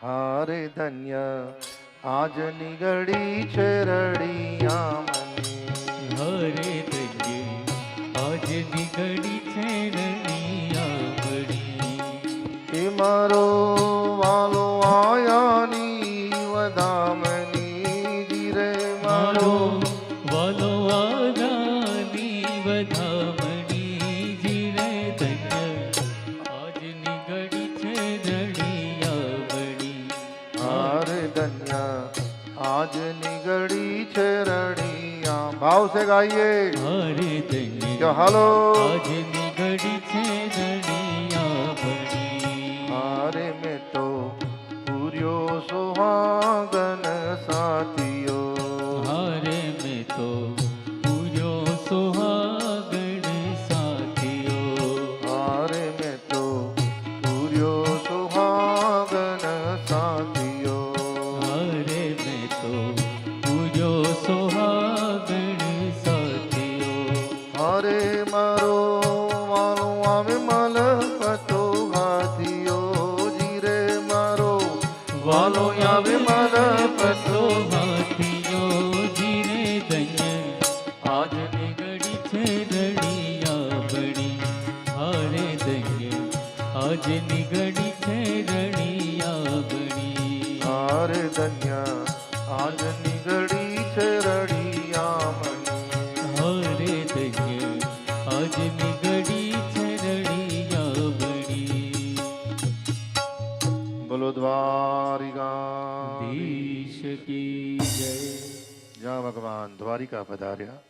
હારે ધન્ય આજ નીગળી છે રડિયા મને હરે ધન્ય આજ નીકળી છે રણિયામણી એ મારો વાલો આયાની વધામણી જીરે મારો વાલો આગાની વધામણી ધન્ય આજ નીગળી છે રણિયા ભાવ છે ગાઈએ. હરે ધન્ય હાલો. આજ નીકળી છે રણિયામણી હારે મેં તો પૂર્યો સુહાગન સાથીઓ હારે મારો વાળો આવે મલ પતો હાથીઓ જીરે મારો. વાલો આવે મલ પતો હાથીઓ જીરે ધન્ય આજ નીકળી છે રડિયા બડી હારે ધન્ય આજ નીકળી છે રડિયા બડી હારે ધન્ય આજ છે બોલો દ્વારિકા જય જ્યાં ભગવાન દ્વારિકા પધાર્યા